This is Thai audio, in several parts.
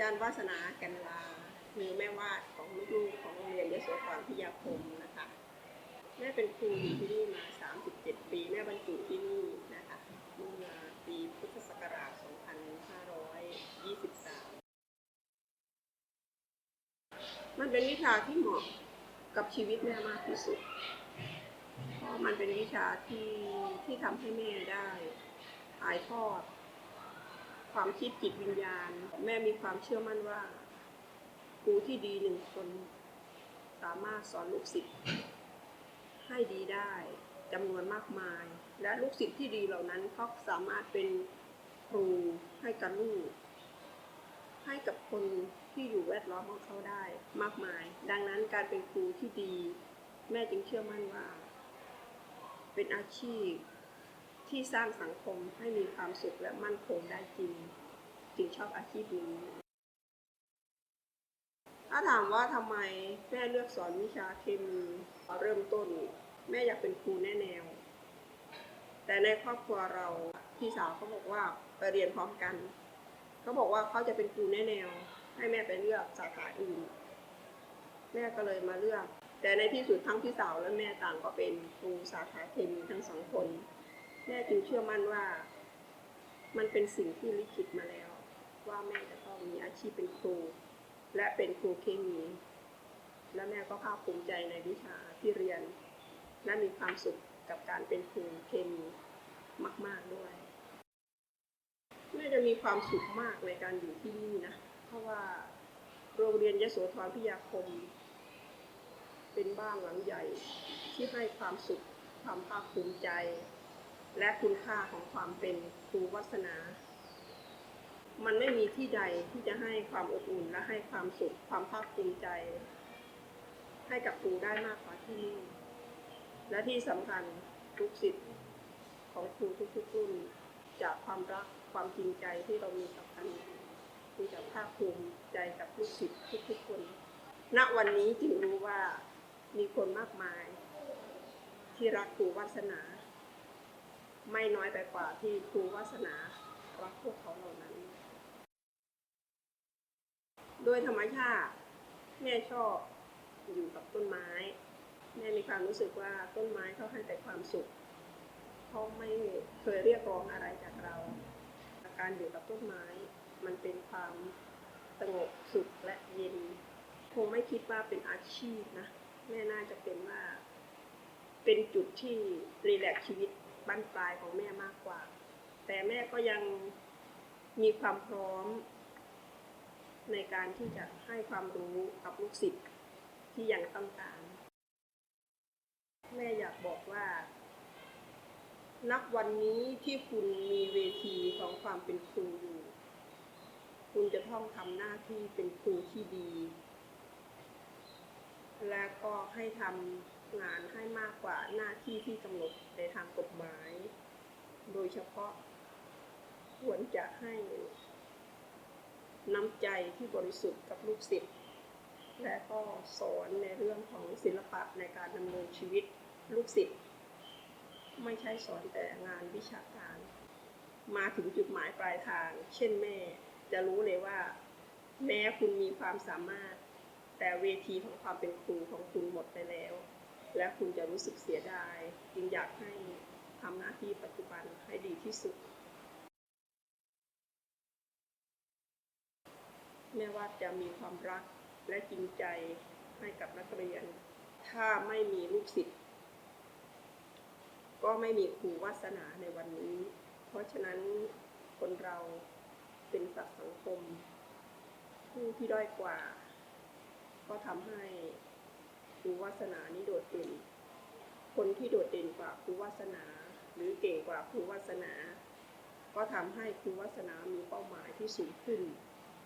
จารย์วาสนากันลาคือแม่วาดของลูกๆของโรงเรียนยโสธรพิยาคมนะคะแม่เป็นครูอยู่ที่นี่มา 37 ปีแม่บรรจุที่นี่นะคะเมื่อปีพุทธศักราช 2523 มันเป็นวิชาที่เหมาะกับชีวิตแม่มากที่สุด เพราะมันเป็นวิชาที่ที่ทำให้แม่ได้ถ่ายทอด ความคิดจิตวิญญาณ แม่มีความเชื่อมั่นว่าครูที่ดีหนึ่งคน สามารถสอนลูกศิษย์ให้ดีได้จำนวนมากมาย และลูกศิษย์ที่ดีเหล่านั้นเขาสามารถเป็นครูให้กับลูก ให้กับคนที่อยู่แวดล้อมของเขาได้มากมาย ดังนั้นการเป็นครูที่ดี แม่จึงเชื่อมั่นว่า เป็นอาชีพ ที่สร้างสังคมให้มีความสุขและมั่นคงได้จริง จึงชอบอาชีพนี้ถ้าถามว่าทำไมแม่เลือกสอนวิชาเคมีเริ่มต้น แม่อยากเป็นครูแน่แนว แต่ในครอบครัวเราพี่สาวเขาบอกว่าไปเรียนพร้อมกันเขาบอกว่าเขาจะเป็นครูแน่แนว ให้แม่ไปเลือกสาขาอื่น แม่ก็เลยมาเลือก แต่ในที่สุดทั้งพี่สาวและแม่ต่างก็เป็นครูสาขาเคมีทั้งสองคน แม่จึงเชื่อมั่นว่า มันเป็นสิ่งที่ลิขิตมาแล้ว ว่าแม่จะต้องมีอาชีพเป็นครู และเป็นครูเคมี และแม่ก็ภาคภูมิใจในวิชาที่เรียน และมีความสุขกับการเป็นครูเคมีมาก ๆด้วยแม่จะมีความสุขมากในการอยู่ที่นี่นะ เพราะว่าโรงเรียนยโสธรพิยาคม เป็นบ้านหลังใหญ่ที่ให้ความสุขความภาคภูมิใจ และคุณค่าของความเป็นครูวัสนา มันไม่มีที่ใดที่จะให้ความอบอุ่นและให้ความสุขความภาคภูมิใจ ให้กับครูได้มากกว่าที่นี่ และที่สำคัญทุกสิทธิ์ของครูทุกๆรุ่นจากความรักความจริงใจที่เรามีต่อกันคือจะภาคภูมิใจกับลูกศิษย์ทุกๆคน ณ วันนี้จึงรู้ว่ามีคนมากมาย ที่รักครูวาสนา ไม่น้อยไปกว่าที่ครูวาสนารักพวกเขาเหล่านั้น โดยธรรมชาติ แม่ชอบอยู่กับต้นไม้ แม่มีความรู้สึกว่าต้นไม้เขาให้แต่ความสุขเขาไม่เคยเรียกร้องอะไรจากเรา การอยู่กับต้นไม้ มันเป็นความสงบสุขและเย็น คงไม่คิดว่าเป็นอาชีพนะ แม่น่าจะเป็นว่า เป็นจุดที่รีแลกชีวิต บ้านปลายของแม่มากกว่า แต่แม่ก็ยังมีความพร้อม ในการที่จะให้ความรู้กับลูกศิษย์ที่ยังต้องการ แม่อยากบอกว่า นับวันนี้ที่คุณมีเวทีของความเป็นครูอยู่ คุณจะต้องทำหน้าที่เป็นครูที่ดี และก็ให้ทำงานให้มากกว่าหน้าที่ที่กำหนดในทางกฎหมาย โดยเฉพาะ ควรจะให้น้ำใจที่บริสุทธิ์กับลูกศิษย์และก็สอนในเรื่องของศิลปะในการดำเนินชีวิตลูกศิษย์ไม่ใช่สอนแต่งานวิชาการ มาถึงจุดหมายปลายทาง เช่นแม่ จะรู้เลยว่า แม้คุณมีความสามารถ แต่เวทีของความเป็นครูของคุณหมดไปแล้ว และคุณจะรู้สึกเสียดาย จึงอยากให้ ทำหน้าที่ปัจจุบันให้ดีที่สุด แม่ว่าจะมีความรักและจริงใจให้กับนักเรียน ถ้าไม่มีลูกศิษย์ก็ไม่มีครูวาสนาในวันนี้ เพราะฉะนั้นคนเราเป็นสัตว์สังคม ผู้ที่ด้อยกว่า ก็ทำให้ครูวาสนานี้โดดเด่น คนที่โดดเด่นกว่าครูวาสนา หรือเก่งกว่าครูวาสนา ก็ทำให้ครูวาสนามีเป้าหมายที่สูงขึ้น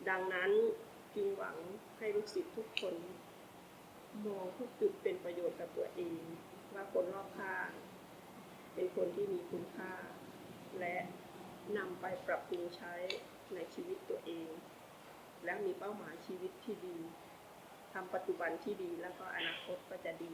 ดังนั้นจึงหวังให้ลูกศิษย์ทุกคนมองทุกจุดเป็นประโยชน์กับตัวเอง ว่าคนรอบข้างเป็นคนที่มีคุณค่า และนำไปปรับปรุงใช้ในชีวิตตัวเอง และมีเป้าหมายชีวิตที่ดีทำปัจจุบันที่ดีแล้วก็อนาคตก็จะดี